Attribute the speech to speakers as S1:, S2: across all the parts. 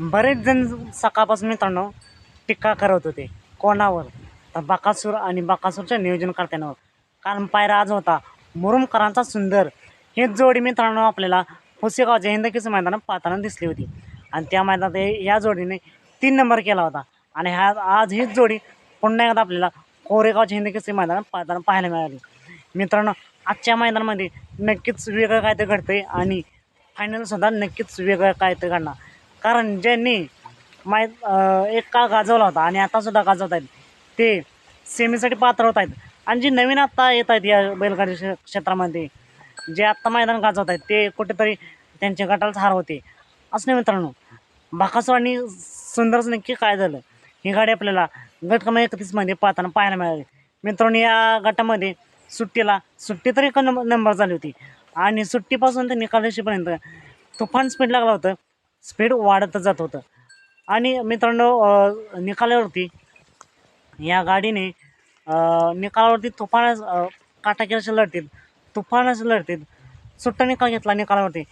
S1: बरेच जण सकाळपासून मित्रांनो टीका करत होते. कोणावर? तर बाकासूर आणि बाकासूरचं नियोजन करतानावर कारण पायरा आज होता. मुरुमकरांचा सुंदर. हे जोडी मित्रांनो आपल्याला पुसेगावच्या हिंदकीचं मैदानात पाहताना दिसली होती. आणि त्या मैदानात हे- या जोडीने तीन नंबर केला होता. आणि ह्या आज हीच जोडी पुन्हा एकदा आपल्याला कोरेगावच्या हिंदकीचं मैदानात पाहताना पाहायला मिळाली. मित्रांनो आजच्या मैदानामध्ये नक्कीच वेगळं काय ते घडतंय आणि फायनलसुद्धा नक्कीच वेगळं काय ते घडणार. कारण ज्यांनी माय एक काळ गाजवला होता आणि आतासुद्धा गाजवत आहेत. ते सेमीसाठी पात्र होत आहेत. आणि जे नवीन आत्ता येत आहेत या बैलगाडी क्ष- क्षेत्रामध्ये जे आत्ता मैदान गाजवत आहेत ते कुठेतरी त्यांच्या गटालाच हार होते. असं नाही मित्रांनो बाकासो आणि सुंदरच नक्की काय झालं? ही गाडी आपल्याला गट क्रमांक एकतीसमध्ये पाहताना पाहायला मिळाली. मित्रांनो या गटामध्ये सुट्टीला सुट्टी तरी एक नंबर नंबर झाली होती. आणि सुट्टीपासून ते निकालाशीपर्यंत तुफान स्पीड लागलं होतं. स्पीड वाढतच जात होतं. आणि मित्रांनो निकालावरती या गाडीने निकालावरती तुफान अं, काटाकी तुफानच लढतील तुफान सुट्टा निकाल घेतला निकालावरती.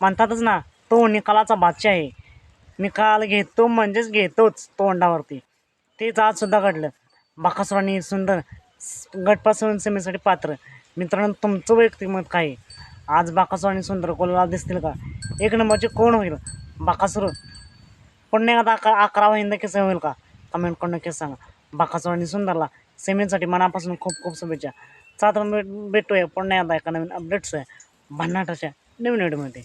S1: म्हणतातच ना तो निकालाचा बादशाह आहे. निकाल घेतो म्हणजेच घेतोच तोंडावरती. तेच आजसुद्धा घडलं. बाकासुरांनी सुंदर गटपासून सेमीसाठी पात्र. मित्रांनो तुमचं वैयक्तिक मत काय आहे? आज बाकासूर आणि सुंदर कोल्हाला दिसतील का? एक नंबरचे कोण होईल? बाकासूर. पुन्हा एकदा अकरा अकरा वहिंदा केस होईल का? कमेंट करून नक्कीच सांगा. बाकासूर आणि सुंदरला सेमीसाठी मनापासून खूप खूप शुभेच्छा. चला भेट भेटूया पुन्हा एकदा एका नवीन अपडेट्स आहे भन्नाटाच्या नवीन व्हिडिओमध्ये